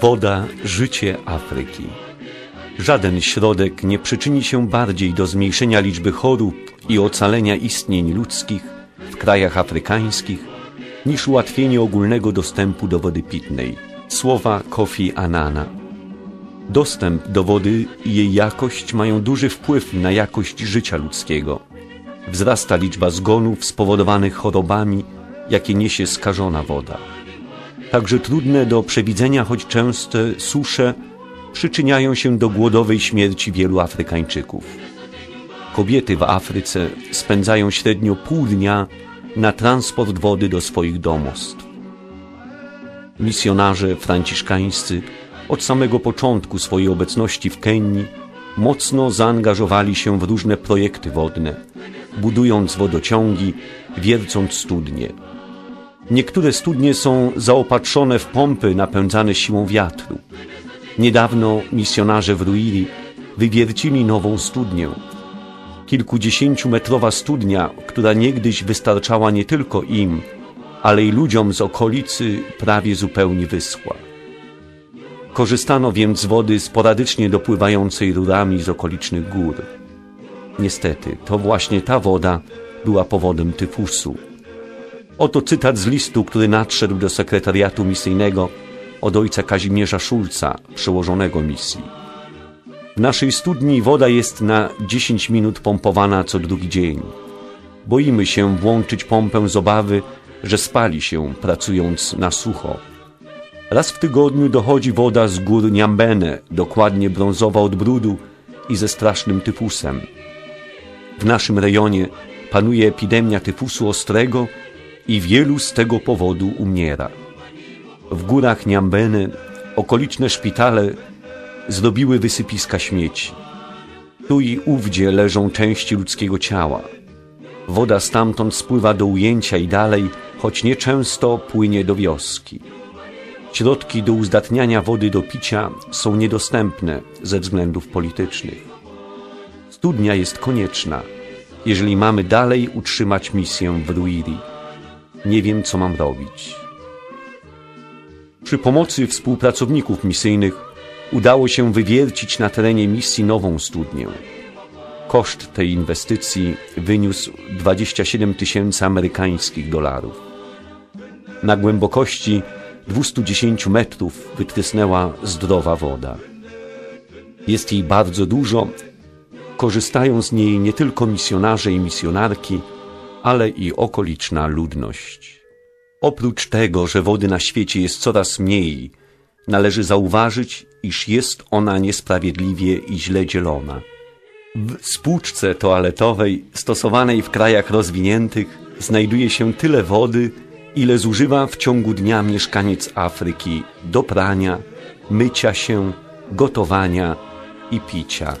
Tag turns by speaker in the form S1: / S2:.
S1: Woda, życie Afryki. Żaden środek nie przyczyni się bardziej do zmniejszenia liczby chorób i ocalenia istnień ludzkich w krajach afrykańskich niż ułatwienie ogólnego dostępu do wody pitnej. Słowa Kofi Anana. Dostęp do wody i jej jakość mają duży wpływ na jakość życia ludzkiego. Wzrasta liczba zgonów spowodowanych chorobami, jakie niesie skażona woda. Także trudne do przewidzenia, choć częste susze przyczyniają się do głodowej śmierci wielu Afrykańczyków. Kobiety w Afryce spędzają średnio pół dnia na transport wody do swoich domostw. Misjonarze franciszkańscy od samego początku swojej obecności w Kenii mocno zaangażowali się w różne projekty wodne, budując wodociągi, wiercąc studnie. Niektóre studnie są zaopatrzone w pompy napędzane siłą wiatru. Niedawno misjonarze w Ruili wywiercili nową studnię. Kilkudziesięciometrowa studnia, która niegdyś wystarczała nie tylko im, ale i ludziom z okolicy, prawie zupełnie wyschła. Korzystano więc z wody sporadycznie dopływającej rurami z okolicznych gór. Niestety, to właśnie ta woda była powodem tyfusu. Oto cytat z listu, który nadszedł do sekretariatu misyjnego od ojca Kazimierza Szulca, przełożonego misji. W naszej studni woda jest na 10 minut pompowana co drugi dzień. Boimy się włączyć pompę z obawy, że spali się, pracując na sucho. Raz w tygodniu dochodzi woda z gór Niambene, dokładnie brązowa od brudu i ze strasznym tyfusem. W naszym rejonie panuje epidemia tyfusu ostrego i wielu z tego powodu umiera. W górach Niambene okoliczne szpitale zrobiły wysypiska śmieci. Tu i ówdzie leżą części ludzkiego ciała. Woda stamtąd spływa do ujęcia i dalej, choć nieczęsto płynie do wioski. Środki do uzdatniania wody do picia są niedostępne ze względów politycznych. Studnia jest konieczna, jeżeli mamy dalej utrzymać misję w Ruiri. Nie wiem, co mam robić. Przy pomocy współpracowników misyjnych udało się wywiercić na terenie misji nową studnię. Koszt tej inwestycji wyniósł 27 tysięcy amerykańskich dolarów. Na głębokości 210 metrów wytrysnęła zdrowa woda. Jest jej bardzo dużo, korzystają z niej nie tylko misjonarze i misjonarki, ale i okoliczna ludność. Oprócz tego, że wody na świecie jest coraz mniej, należy zauważyć, iż jest ona niesprawiedliwie i źle dzielona. W spłuczce toaletowej stosowanej w krajach rozwiniętych znajduje się tyle wody, ile zużywa w ciągu dnia mieszkaniec Afryki do prania, mycia się, gotowania i picia.